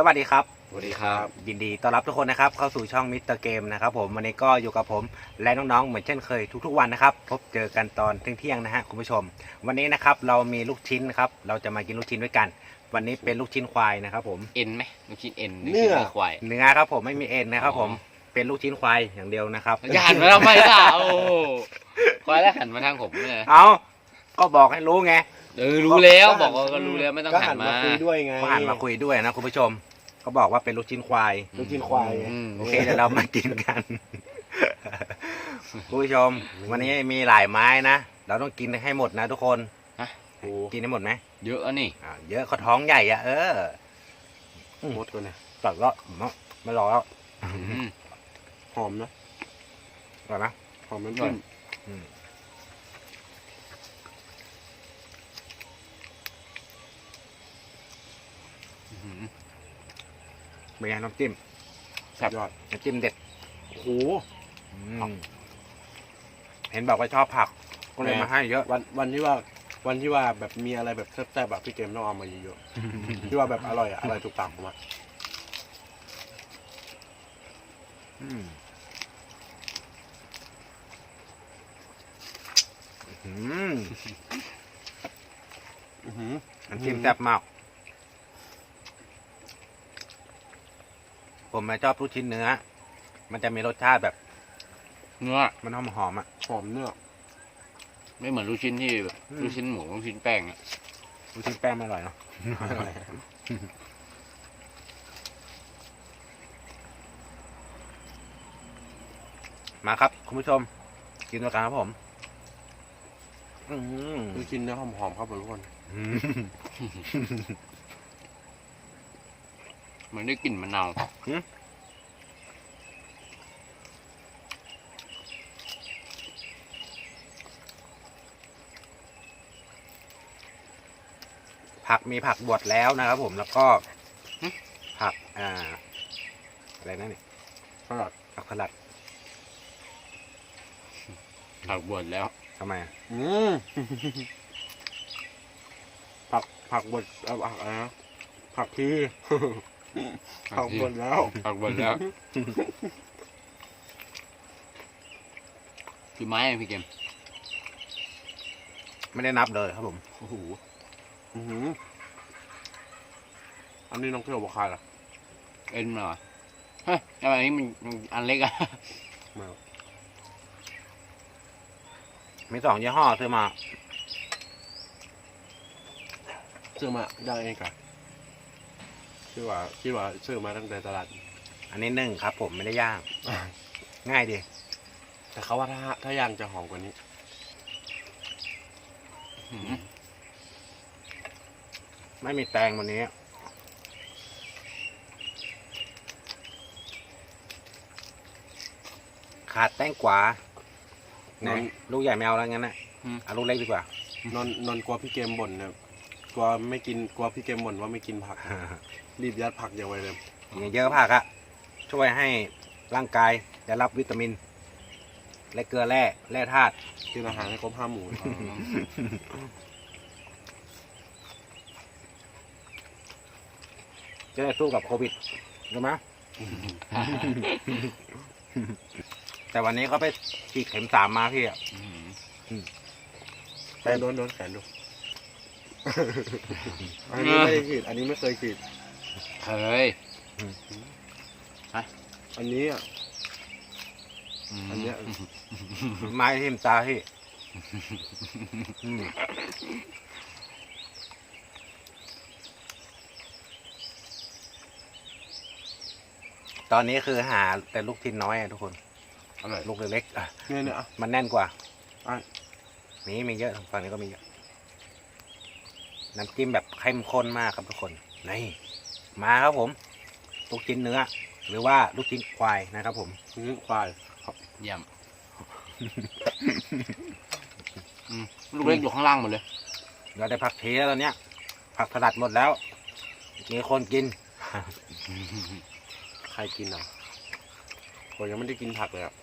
สวัสดีครับ สวัสดีครับ ยินดีต้อนรับทุกคนนะครับ เข้าสู่ช่องมิสเตอร์เกมนะครับผมวันนี้ก็อยู่กับผมและน้องๆ เหมือนเช่นเคยทุกๆวันนะครับ พบเจอกันตอนเที่ยงๆนะฮะคุณผู้ชม วันนี้นะครับเรามีลูกชิ้นนะครับเราจะมากินลูกชิ้นด้วยกัน วันนี้เป็นลูกชิ้นควายนะครับผมเอ็นไหมลูกชิ้นเอ็นเนื้อ ลูกชิ้ควาย เนื้อครับผมไม่มีเอ็นนะครับผมเป็นลูกชิ้นควายอย่างเดียวนะครับอย่าหันมาทำไมล่ะโอ้โหควายแล้วหันมาทางผมเลยเอาก็บอกให้รู้ไง เออรู้แล้วบอกว่าก็รู้แล้วไม่ต้องก็หัหันนมามาคุยด้วยไงก็หันมาคุยด้วยนะคุณผู้ชม เขาบอกว่าเป็นลูกชิ้นควาย ลูกชิ้นควายอืม โอเคเดี๋ยวเรามากินกัน คุณผู้ชม วันนี้มีหลายไม้นะ เราต้องกินให้หมดนะทุกคน โอ้กินให้หมดไหมเยอะอะนี่อ่าเยอะเขาท้องใหญ่อะเออหมดตัวเนี่ยตัดแล้วไม่รอแล้วอืมหอมนะก่อนนะหอมน้ำจิ้มอืม เป็นไงน้ำจิ้มสุดยอดน้ำจิ้มเด็ดโอ้โหอืมเห็นบอกว่าชอบผักก็เลยแหมมาให้เยอะ วันวันที่ว่า วันที่ว่าแบบมีอะไรแบบแซ่บๆแบบพี่เกมต้องเอามาเยอะๆที่ว่าแบบอร่อยอะอร่อยถูกปากผมอะอืมอืมอื้อหือน้ำจิ้มแซ่บมาก ผมมาชอบลูกชิ้นเนื้อ มันจะมีรสชาติแบบเนื้อมันหอมหอมๆอะ หอมเนื้อไม่เหมือนลูกชิ้นที่แบบอืม ลูกชิ้นหมูลูกชิ้นแป้งอะลูกชิ้นแป้งไม่อร่อยเนาะอร่อยมาครับ คุณผู้ชม กินด้วยกันครับผม อืม ลูกชิ้นเนื้อหอมๆครับทุกคน อืม เหมือนได้กลิ่นมะนาวผักมีผักบวชแล้วนะครับผมแล้วก็ผักอ่าอะไรนั่นนี่อร่อยผักสลัดผักบวชแล้วทำไมอะอืมผักผักบดเอาผักอะไรนะผัก ชีผักบดแล้วผักบวชแล้วกี่ไม้อะพี่เกมไม่ได้นับเลยครับผมโอ้โหอื้อหืออันนี้น้องเที่ยวบอกใครล่ะ เอ็นมาเหรอเฮ้ยทำไมอันนี้มันมันอันเล็กอะไมามีสองยี่ห้อซื้อมาซื้อมาได้เองกัน ชื่อว่าชื่อว่าซื้อมาตั้งแต่ตลาดอันนี้นึ่งครับ ผมไม่ได้ย่าง ง่ายดี แต่เขาว่าถ้าถ้าย่างจะหอมกว่านี้อืมไม่มีแตงวันนี้ ขาดแตงกวาไหนนอนลูกใหญ่ไม่เอาแล้วงั้นนะเอาลูกเล็กดีกว่านอนนอนกลัวพี่เกมบ่นเนี่ยก ลัวไม่กินกลัวพี่เกมบ่นว่าไม่กินผัก รีบยัดผักอย่างไวเลยกินเยอะผักอะช่วยให้ร่างกายได้รับวิตามิน และเกลือแร่แร่ธาตุกินอาหารให้ครบห้าหมู่จะได้สู้กับโควิดรู้ไหม แต่วันนี้เขาไปฉีดเข็มสามมาพี่อะอืมแขนโดนโดนแขนดู อันนี้ไม่ได้ฉีดอันนี้ไม่เคยฉีดเคยอันนี้อะอันเนี้ยไม้ทิ่มตาพี่อืมตอนนี้คือหาแต่ลูกชิ้นน้อยอะทุกคนอร่อยลูกเล็กๆอะเนี่ยเนี่ยอะมันแน่นกว่าอะมีมีเยอะฝั่งนี้ก็มีเยอะ น้ำจิ้มแบบเข้มข้นมากครับทุกคนนี่มาครับผมลูกชิ้นเนื้อ หรือว่าลูกชิ้นควายนะครับ ผมนี่ควายเยี่ยมอืมลูกเล็กอยู่ข้างล่างหมดเลยเหลือแต่ผักชีแล้วตอนเนี้ย ผักสลัดหมดแล้วมีคนกิน ใครกินอะผมยังไม่ได้กินผักเลยอะ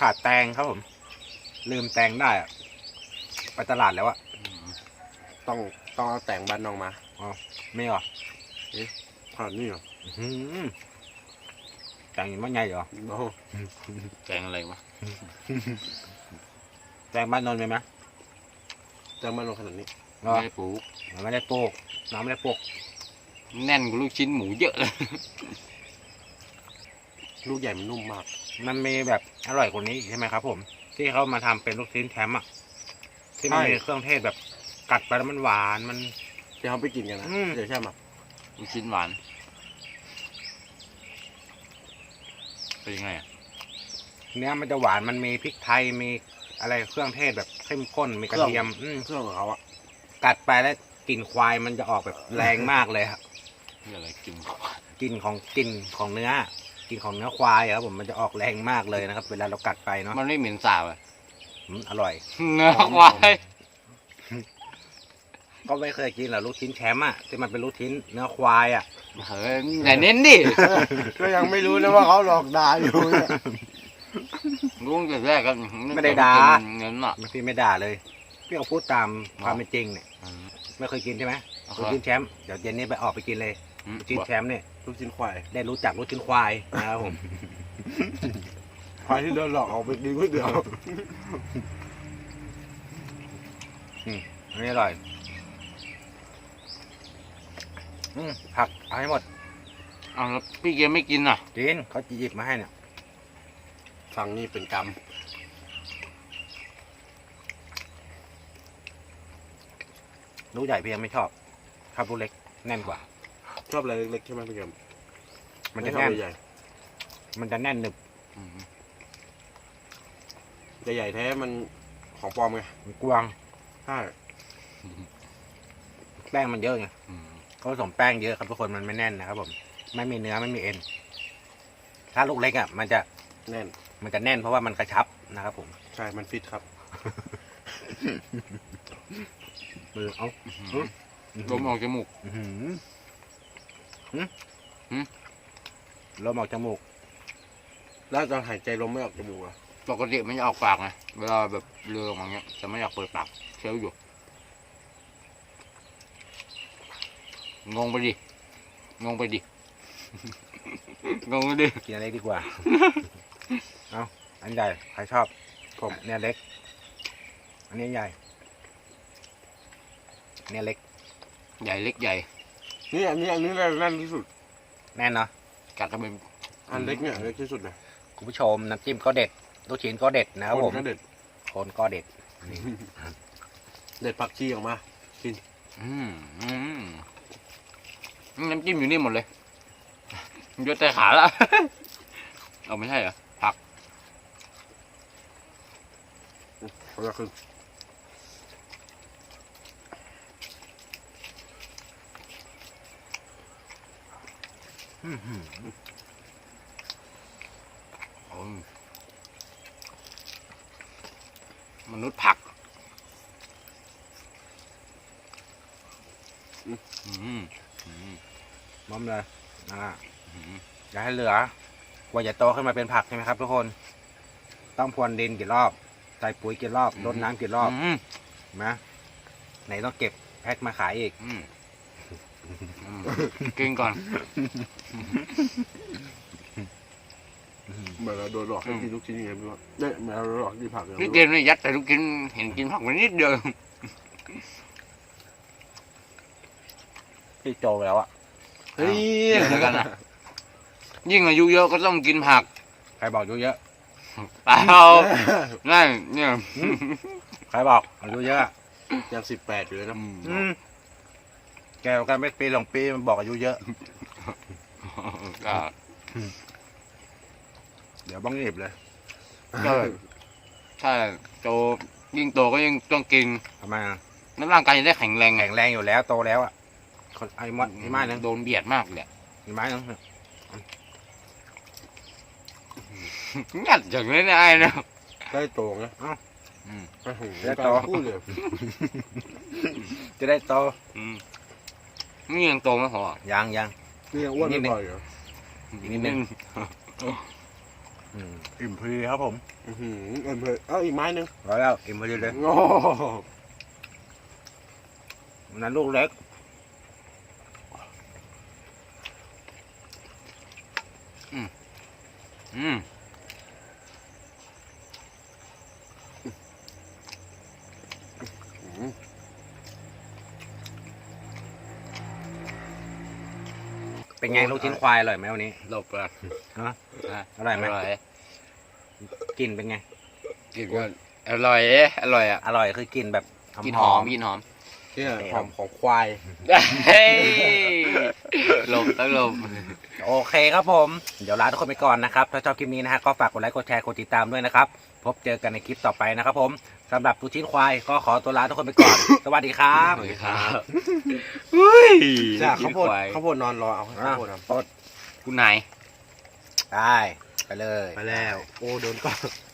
ขาดแตงครับผม ลืมแตงได้อะไปตลาดแล้วอะต้องต้องเอาแต่งบ้านน้องมาไม่หรอขนาดนี้เหรออื้อหือแตงมันใหญ่เหรอโอ้โหแกงอะไรวะแตงบ้านนนท์ไหมไหมแต่งบ้านน้องขนาดนี้เหรอไม่ได้ปลูกมันไม่ได้ปลูกน้ำไม่ได้ปลูกแน่นกว่าลูกชิ้นหมูเยอะเลย ลูกใหญ่มันนุ่มมาก มันมีแบบ อร่อยกว่านี้อีกใช่ไหมครับ ผม ที่เขามาทำเป็นลูกชิ้นแชมป์อะที่มันใช่มีเครื่องเทศแบบกัดไปแล้วมันหวานมันเดี๋ยวเขาไปกินกันนะอืมเดี๋ยวใช่ไหมลูกชิ้นหวานเป็นยังไงอะเนื้อมันจะหวานมันมีพริกไทยมีอะไรเครื่องเทศแบบเข้มข้นมีกระเทียมอืมเครื่องของเขาอะกัดไปแล้วกลิ่นควายมันจะออกแบบแรงมากเลยครับนี่อะไรกินกลิ่นของกลิ่นของเนื้อ กลิ่นของเนื้อควายอะครับผมมันจะออกแรงมากเลยนะครับ เวลาเรากัดไปเนาะมันไม่เหม็นสาบอะอืมอร่อย เนื้อควายก็ไม่เคยกินหรอกลูกชิ้นแชมป์อะที่มันเป็นลูกชิ้นเนื้อควายอะเฮ้ยอย่าเน้นดิก็ยังไม่รู้นะว่าเขาหลอกด่าอยู่เนี่ยลุงจะแรกกันไม่ได้ด่า เน้นอะพี่ไม่ด่าเลยพี่เอาพูดตามความเป็นจริงเนี่ยอืมไม่เคยกินใช่ไหมโอเคลูกชิ้นแชมป์เดี๋ยวเย็นนี้ไปออกไปกินเลยอืมลูกชิ้นแชมป์เนี่ย ลูกชิ้นควายได้รู้จักลูกชิ้นควายนะครับผม ควายที่โดนหลอกเอาไปกินก๋วยเตี๋ยวอันนี้อร่อยอืมผักเอาให้หมดเอาแล้วพี่เกมไม่กินอะกินเขาจะหยิบมาให้เนี่ยฟังนี่เป็นกรรมลูกใหญ่พี่ยังไม่ชอบชอบลูกเล็กแน่นกว่า ชอบอะไรเล็กๆใช่ไหมพี่เกมมันจะไชอบแน่น ใหญ่มันจะแน่นหนึบอืมๆใหญ่ๆแท้มันของปลอมไงมันกวาง ใช่แป้งมันเยอะไงอืมเขาผสมแป้งเยอะครับทุกคน มันไม่แน่นนะครับผม ไม่มีเนื้อไม่มีเอ็น ถ้าลูกเล็กอะ มันจะ แน่น มันจะแน่นเพราะว่ามันกระชับนะครับผม ใช่ มันฟิตครับ มือเอาลมออกจมูกอื้อหือหืมหืม ลมออกจมูก แล้วตอนหายใจลมไม่ออกจมูกอะปกติมันจะออกปากไงเวลาแบบเรือออกมาเงี้ยจะไม่อยากเปิดปากเคี้ยวอยู่ งงไปดิ งงไปดิ งงไปดิ กินอะไรดีกว่า เอาอันใหญ่ ใครชอบ ผมเนี่ยเล็ก อันนี้ใหญ่ เนี่ยเล็ก ใหญ่เล็กใหญ่ นี่อันนี้อันนี้แน่นแน่นที่สุดแน่นเนาะกัดทำไมอันเล็กเนี่ยเล็กที่สุดเลยคุณผู้ชมน้ำจิ้มก็เด็ดลูกชิ้นก็เด็ดนะครับผมนก็เด็ดโคนก็เด็ดนี่เด็ดผักชีออกมาอืมอืมน้ำจิ้มอยู่นี่หมดเลยยศแต่ขาละเอาไม่ใช่เหรอผักเขาจะขึ้น อื้อหือ โอ้ย มนุษย์ผักอืมอืมมอมเลยอ่าอืมอย่าให้เหลือกว่าจะโตขึ้นมาเป็นผักใช่ไหมครับทุกคน ต้องพรวนดินกี่รอบ ใส่ปุ๋ยกี่รอบรดน้ำกี่รอบอืมเห็นไหมไหนต้องเก็บแพ็คมาขายอีกอืมอืม กินก่อน เหมือนเราโดนหลอกให้กินลูกชิ้นยังไงไม่รู้อะเนี่ยเหมือนเราโดนหลอกกินผักอย่างนี่นี้เกมนี่ยัดแต่ลูกกินเห็นกินผักไปนิดเดียวที่โตแล้วอะเฮ้ยเดียวกันนะยิ่งอายุเยอะก็ต้องกินผักใครบอกอายุเยอะเปล่านั่นเนี่ย ใครบอกอายุเยอะยังสิบแปดอยู่เลยนะอืม แกกันไม่ปีสองปีมันบอกอายุเยอะ ก็เดี๋ยวบ้องหยิบเลยก็ถ้าโตยิ่งโตก็ยิ่งต้องกินทำไมอะน้ำร่างกายจะได้แข็งแรงไงแข็งแรงอยู่แล้วโตแล้วอะคนไอ้มดไอ้ไม้นึงโดนเบียดมากเลยไอ้ไม้นึงงัดอย่างนี้นะไอ้นะได้โตไงอืมโอ้โหได้โตพูดเลยจะได้โตอืม นี่ยังโตไม่พอยังยังนี่ยังอ้วนนิไม่ดนึงบ่อยเหรออีกนิดนึงออืมอิ่มพอดีครับผมอื้อหือเอ็มเลยเอ้าอีกไม้หนึงร้อยแล้วอิ่มพอดีเลยโอ้โหวันนั้นลูกเล็กอืม เป็นไงลูกชิ้นควายอร่อยไหมวันนี้หลบอะฮะะอร่อยไหมอร่อยกลิ่นเป็นไงกินก็อร่อยเอ๊ะอร่อยอะอร่อยคือกลิ่นแบบกินหอมกินหอมเนี่ยหอมของควายเฮ้ยหลบต้องหลบโอเคครับผม เดี๋ยวลาทุกคนไปก่อนนะครับ ถ้าชอบคลิปนี้นะฮะก็ฝากกดไลค์กดแชร์กดติดตามด้วยนะครับ พบเจอกันในคลิปต่อไปนะครับผม สำหรับลูกชิ้นควายก็ขอตัวลาทุกคนไปก่อน สวัสดีครับสวัสดีครับอุ้ยจ้าข้าวโพดควายข้าวโพดนอนรอเอาให้ข้าวโพดครับคุณนายได้ไปเลย ไปแล้ว โอ้โดนก่อน